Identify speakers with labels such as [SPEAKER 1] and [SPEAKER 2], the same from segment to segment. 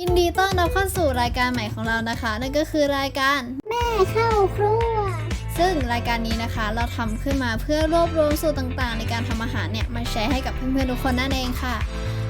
[SPEAKER 1] ยินดีต้อนรับเข้าสู่รายการใหม่ของเรานะคะ นั่นก็คือรายการ
[SPEAKER 2] แม่เข้าครัว
[SPEAKER 1] ซึ่งรายการนี้นะคะเราทำขึ้นมาเพื่อรวบรวมสูตรต่างๆ ในการทำอาหารเนี่ยมาแชร์ให้กับเพื่อนๆทุกคนนั่นเองค่ะ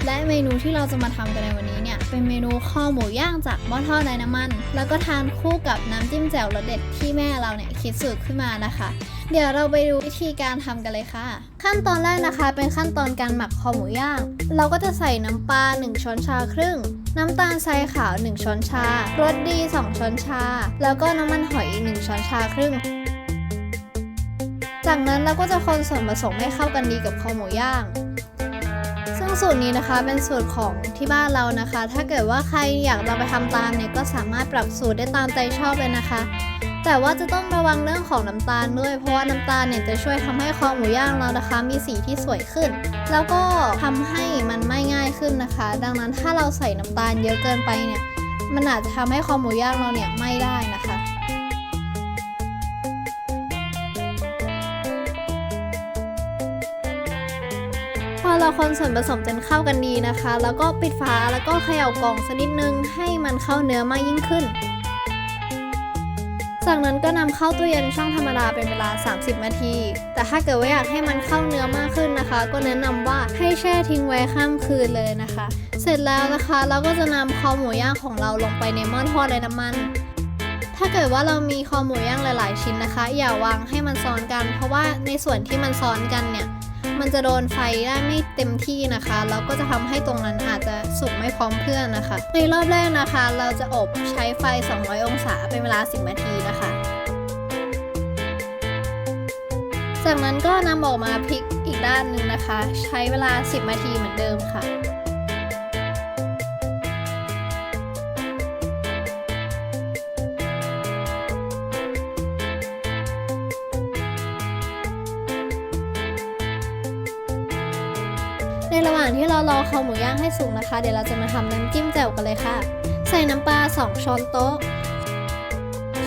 [SPEAKER 1] และเมนูที่เราจะมาทำกันในวันนี้เนี่ยเป็นเมนูข้อหมูย่างจากหม้อทอดไร้น้ำมัน แล้วก็ทานคู่กับน้ำจิ้มแจ่วรสเด็ดที่แม่เราเนี่ยคิดสูตรขึ้นมานะคะ เดี๋ยวเราไปดูวิธีการทำกันเลยค่ะ ขั้นตอนแรกนะคะเป็นขั้นตอนการหมักคอหมูย่าง เราก็จะใส่น้ำปลา1ช้อนชาครึ่ง น้ำตาลทรายขาว 1 ช้อนชารสดี 2 ช้อนชา แล้วก็น้ำมันหอยอีก1ช้อนชาครึ่ง จากนั้นเราก็จะคนส่วนผสมให้เข้ากันดีกับคอหมูย่างซึ่งสูตรนี้นะคะเป็นสูตรของที่บ้านเรานะคะ ถ้าเกิดว่าใครอยากเราไปทำตามเนี่ยก็สามารถปรับสูตรได้ตามใจชอบเลยนะคะ แต่ว่าจะต้องระวังเรื่องของน้ำตาลด้วย เพราะว่าน้ำตาลเนี่ยจะช่วยทำให้คอหมูย่างเรานะคะ มีสีที่สวยขึ้น แล้วก็ทำให้มันไม่ง่ายขึ้นนะคะ ดังนั้นถ้าเราใส่น้ำตาลเยอะเกินไปเนี่ย มันอาจจะทำให้คอหมูย่างเราเนี่ยไม่ได้นะคะพอเราคนส่วนผสมจนเข้ากันดีนะคะ แล้วก็ปิดฝาแล้วก็เขย่ากล่องสักนิดนึงให้มันเข้าเนื้อมากยิ่งขึ้น จากนั้นก็นำเข้าตู้เย็นช่องธรรมดาเป็นเวลา 30 นาที แต่ถ้าเกิดว่าอยากให้มันเข้าเนื้อมากขึ้นนะคะ ก็แนะนำว่าให้แช่ทิ้งไว้ข้ามคืนเลยนะคะ เสร็จแล้วนะคะเราก็จะนำคอหมูย่างของเราลงไปในหม้อทอดไร้น้ำมัน ถ้าเกิดว่าเรามีคอหมูย่างหลาย ๆ ชิ้นนะคะ อย่าวางให้มันซ้อนกัน เพราะว่าในส่วนที่มันซ้อนกันเนี่ย มันจะโดนไฟได้ไม่เต็มที่นะคะแล้วก็จะทำให้ตรงนั้นอาจจะสุกไม่พร้อมเพื่อนนะคะ ในรอบแรกนะคะ เราจะอบใช้ไฟ 200 องศาเป็นเวลา 10 นาทีนะคะ จากนั้นก็นำออกมาพลิกอีกด้านหนึ่งนะคะ ใช้เวลา 10 นาทีเหมือนเดิมค่ะ ในระหว่างที่เรารอคอหมูย่างให้สุกนะคะ เดี๋ยวเราจะมาทำน้ำจิ้มแจ่วกันเลยค่ะ ใส่น้ำปลา 2 ช้อนโต๊ะ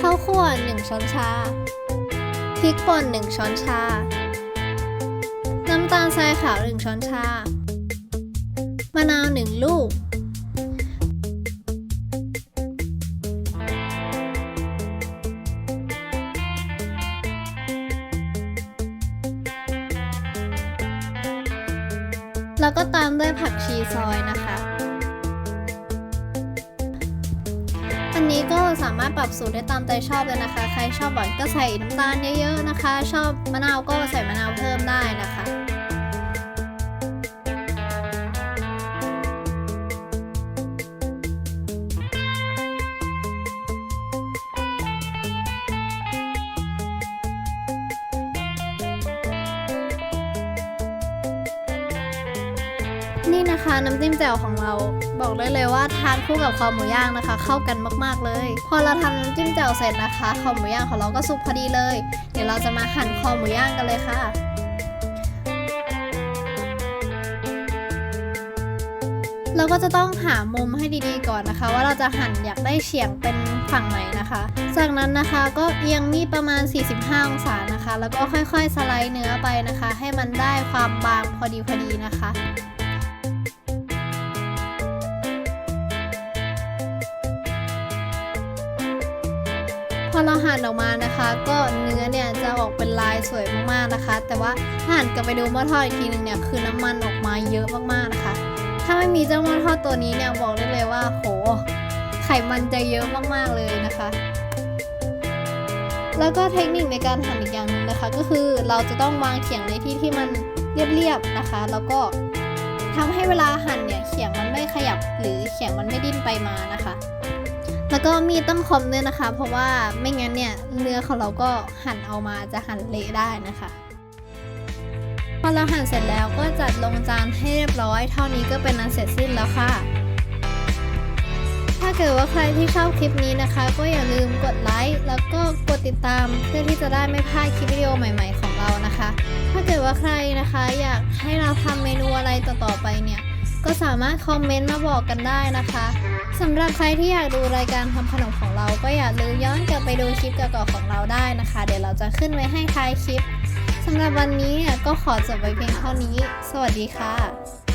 [SPEAKER 1] ข้าวคั่ว 1 ช้อนชา พริกป่น 1 ช้อนชา น้ำตาลทรายขาว 1 ช้อนชามะนาว 1 ลูก แล้วก็ตามด้วยผักชีซอยนะคะ อันนี้ก็สามารถปรับสูตรได้ตามใจชอบเลยนะคะ ใครชอบหวานก็ใส่น้ำตาลเยอะๆนะคะ ชอบมะนาวก็ใส่มะนาวเพิ่มได้นะคะ นี่นะคะน้ำจิ้มแจ่วของเรา บอกได้เลยว่าทานคู่กับคอหมูย่างนะคะ เข้ากันมากๆเลย พอเราทำน้ำจิ้มแจ่วเสร็จนะคะคอหมูย่างของเราก็สุกพอดีเลย เดี๋ยวเราจะมาหั่นคอหมูย่างกันเลยค่ะเราก็จะต้องหามุมให้ดีๆก่อนนะคะ ว่าเราจะหั่นอยากได้เฉียงเป็นฝั่งไหนนะคะ จากนั้นนะคะก็เอียงมีดประมาณ 45 องศานะคะ แล้วก็ค่อยๆสไลด์เนื้อไปนะคะ ให้มันได้ความบางพอดีพอดีนะคะ อเราหั่นออกมานะคะ ก็เนื้อเนี่ยจะออกเป็นลายสวยมากๆนะคะ แต่ว่าหั่นกลับไปดูหม้อทอดอีกทีหนึงเนี่ยคือน้ำมันออกมาเยอะมากๆนะคะ ถ้าไม่มีเจ้าหม้อทอดตัวนี้เนี่ยบอกได้เลยว่าโหไขมันจะเยอะมากๆเลยนะคะ แล้วก็เทคนิคในการหั่นอีกอย่างหนึงนะคะ ก็คือเราจะต้องวางเขียงในที่ที่มันเรียบๆนะคะ แล้วก็ทำให้เวลาหั่นเนี่ยเขียง แล้วก็มีดต้องคมด้วยนะคะ เพราะว่าไม่งั้นเนี่ยเนื้อของเราก็หั่นเอามาจะหั่นเละได้นะคะ พอเราหั่นเสร็จแล้วก็จัดลงจานให้เรียบร้อย เท่านี้ก็เป็นอันเสร็จสิ้นแล้วค่ะ ถ้าเกิดว่าใครที่ชอบคลิปนี้นะคะ ก็อย่าลืมกดไลค์แล้วก็กดติดตามเพื่อที่จะได้ไม่พลาดคลิปวิดีโอใหม่ ๆของเรานะคะ ถ้าเกิดว่าใครนะคะอยากให้เราทำเมนูอะไรต่อๆไปเนี่ยก็สามารถคอมเมนต์มาบอกกันได้นะคะ สำหรับใครที่อยากดูรายการทำขนมของเราก็อย่าลืมย้อนกลับไปดูคลิปเก่าๆของเราได้นะคะ เดี๋ยวเราจะขึ้นไว้ให้ท้ายคลิปสำหรับวันนี้เนี่ยก็ขอจบไว้เพียงเท่านี้ สวัสดีค่ะ